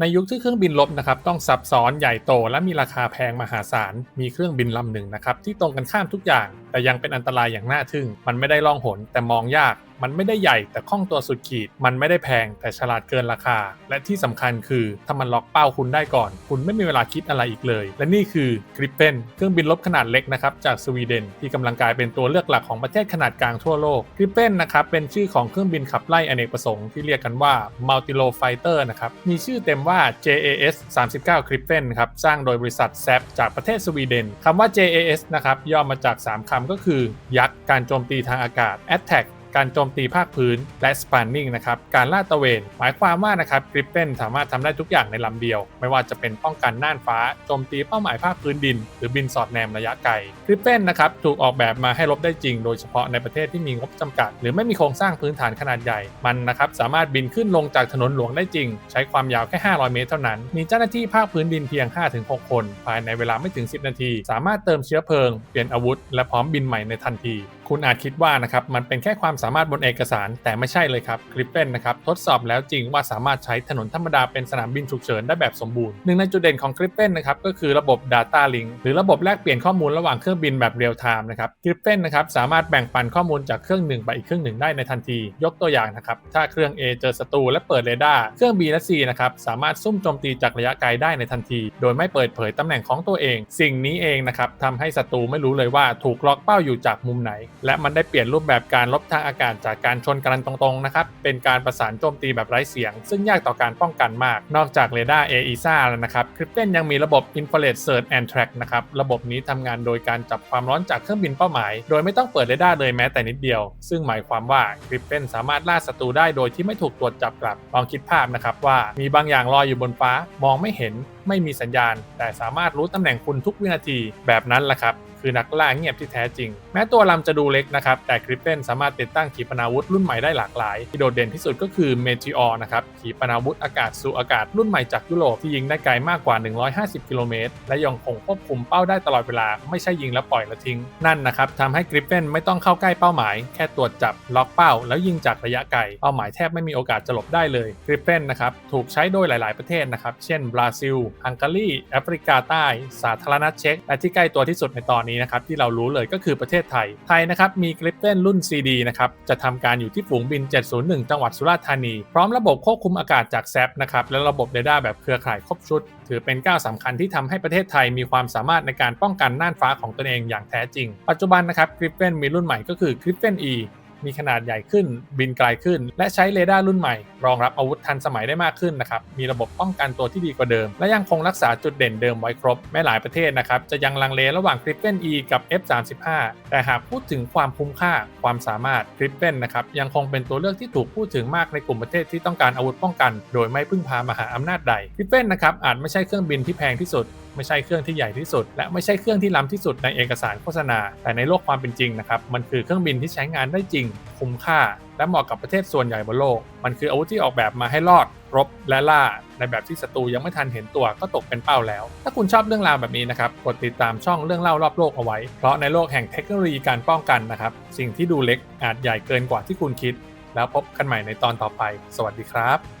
ในยุคที่เครื่องบินลบนะครับต้องซับซ้อนใหญ่โต และมีราคาแพงมหาศาล มีเครื่องบินลำหนึ่งนะครับที่ตรงกันข้ามทุกอย่าง แต่ยังเป็นอันตรายอย่างน่าทึ่ง มันไม่ได้ล่องหนแต่มองยาก มันไม่ได้ใหญ่แต่คล่องตัวสุดขีด มันไม่ได้แพงแต่ฉลาดเกินราคา และที่สำคัญคือถ้ามันล็อกเป้าคุณได้ก่อน คุณไม่มีเวลาคิดอะไรอีกเลย และนี่คือกริปเปนเครื่องบินรบขนาดเล็กนะครับจากสวีเดน ที่กำลังกลายเป็นตัวเลือกหลักของประเทศขนาดกลางทั่วโลกกริปเปนนะครับเป็นชื่อของเครื่องบินขับไล่อเนกประสงค์ที่เรียกกันว่า Multilo Fighter นะครับมีชื่อเต็มว่า JAS 39 Gripen ครับสร้างโดยบริษัท SAP จากประเทศสวีเดนคำว่า JAS นะครับย่อมาจาก 3 คำก็คือ ยักษ์การโจมตีทางอากาศ Attack การโจมตีภาคพื้นและ spanning นะครับการลาดตระเวน หมายความว่านะครับกริปเปนสามารถทำได้ทุกอย่างในลำเดียว ไม่ว่าจะเป็นป้องกันน่านฟ้าโจมตีเป้าหมายภาคพื้นดิน หรือบินสอดแนมระยะไกลกริปเปนนะครับถูกออกแบบมาให้รบได้จริง โดยเฉพาะในประเทศที่มีงบจำกัด หรือไม่มีโครงสร้างพื้นฐานขนาดใหญ่มันนะครับสามารถบินขึ้นลงจากถนนหลวงได้จริง ใช้ความยาวแค่ 500 เมตรเท่านั้น มีเจ้าหน้าที่ภาคพื้นดินเพียง 5-6 คน ภายในเวลาไม่ถึง 10 นาที สามารถเติมเชื้อเพลิง เปลี่ยนอาวุธ และพร้อมบินใหม่ในทันที คุณอาจคิดว่านะครับมันเป็นแค่ความสามารถบนเอกสาร แต่ไม่ใช่เลยครับกริปเปนนะครับทดสอบแล้วจริงว่าสามารถใช้ถนนธรรมดาเป็นสนามบินฉุกเฉินได้แบบสมบูรณ์หนึ่งในจุดเด่นของกริปเปนนะครับก็คือระบบ Data Link หรือระบบแลกเปลี่ยนข้อมูลระหว่างเครื่องบินแบบเรียลไทม์นะครับกริปเปนนะครับสามารถแบ่งปันข้อมูลจากเครื่องหนึ่งไปอีกเครื่องหนึ่งได้ในทันที ยกตัวอย่างนะครับถ้าเครื่อง A เจอศัตรูและเปิดเรดาร์เครื่อง B และ C นะครับสามารถซุ่มโจมตีจากระยะไกลได้ในทันที โดยไม่เปิดเผยตำแหน่งของตัวเอง สิ่งนี้เองนะครับทำให้ศัตรูไม่รู้เลยว่าถูกล็อกเป้าอยู่จากมุมไหน และมันได้เปลี่ยนรูปแบบการลบทางอากาศจากการชนกันตรงๆนะครับเป็นการประสานโจมตีแบบไร้เสียง ซึ่งยากต่อการป้องกันมาก นอกจากเรดาร์ AESA แล้วนะครับคริปเปนยังมีระบบ Infrared Search and Track นะครับระบบนี้ทำงานโดยการจับความร้อนจากเครื่องบินเป้าหมาย โดยไม่ต้องเปิดเรดาร์เลยแม้แต่นิดเดียว ซึ่งหมายความว่าคริปเปนสามารถล่าศัตรูได้โดยที่ไม่ถูกตรวจจับกลับลองคิดภาพนะครับว่ามีบางอย่างลอยอยู่บนฟ้ามองไม่เห็น ไม่มีสัญญาณ แต่สามารถรู้ตำแหน่งคุณทุกวินาทีแบบนั้นแหละครับคือนักล่าเงียบที่แท้จริง แม้ตัวลำจะดูเล็กนะครับ แต่คริปเปนสามารถติดตั้งขีปนาวุธรุ่นใหม่ได้หลากหลาย ที่โดดเด่นที่สุดก็คือ Meteor นะครับ ขีปนาวุธอากาศสู่อากาศรุ่นใหม่จากยุโรปที่ยิงได้ไกลมากกว่า 150 กิโลเมตร และยังคงควบคุมเป้าได้ตลอดเวลา ไม่ใช่ยิงแล้วปล่อยแล้วทิ้ง นั่นนะครับทำให้กริปเปนไม่ต้องเข้าใกล้เป้าหมาย แค่ตรวจจับล็อกเป้า แล้วยิงจากระยะไกล เป้าหมายแทบไม่มีโอกาสจะหลบได้เลยกริปเปนนะครับถูกใช้โดยหลาย ๆประเทศนะครับ เช่นบราซิลฮังการีแอฟริกาใต้ สาธารณรัฐเช็กและที่ใกล้ตัวที่สุดในตอนนี้นะครับที่เรารู้เลยก็คือประเทศไทย ไทยนะครับมีกริปเปนรุ่น CD นะครับจะทำการอยู่ที่ฝูงบิน 701 จังหวัดสุราษฎร์ธานี พร้อมระบบควบคุมอากาศจากแซปนะครับและระบบเรดาร์แบบเครือข่ายครบชุด ถือเป็นก้าวสำคัญที่ทำให้ประเทศไทยมีความสามารถในการป้องกันน่านฟ้าของตนเองอย่างแท้จริง ปัจจุบันนะครับกริปเปนมีรุ่นใหม่ก็คือกริปเปน E มีขนาดใหญ่ขึ้น บินไกลขึ้น และใช้เรดาร์รุ่นใหม่ รองรับอาวุธทันสมัยได้มากขึ้นนะครับ มีระบบป้องกันตัวที่ดีกว่าเดิม และยังคงรักษาจุดเด่นเดิมไว้ครบ แม้หลายประเทศนะครับ จะยังลังเลระหว่าง Gripen E กับ F35 แต่หากพูดถึงความคุ้มค่าความสามารถ Gripen นะครับยังคงเป็นตัวเลือกที่ถูกพูดถึงมากในกลุ่มประเทศที่ต้องการอาวุธป้องกัน โดยไม่พึ่งพามหาอำนาจใด Gripen นะครับอาจไม่ใช่เครื่องบินที่แพงที่สุด ไม่ใช่เครื่องที่ใหญ่ที่สุด และไม่ใช่เครื่องที่ล้ำที่สุดในเอกสารโฆษณา แต่ในโลกความเป็นจริงนะครับมันคือเครื่องบินที่ใช้งานได้จริง คุ้มค่า และเหมาะกับประเทศส่วนใหญ่บนโลก มันคืออาวุธที่ออกแบบมาให้รอดรบและล่า ในแบบที่ศัตรูยังไม่ทันเห็นตัวก็ตกเป็นเป้าแล้ว ถ้าคุณชอบเรื่องราวแบบนี้นะครับ กดติดตามช่องเรื่องเล่ารอบโลกเอาไว้ เพราะในโลกแห่งเทคโนโลยีการป้องกันนะครับ สิ่งที่ดูเล็กอาจใหญ่เกินกว่าที่คุณคิด แล้วพบกันใหม่ในตอนต่อไป สวัสดีครับ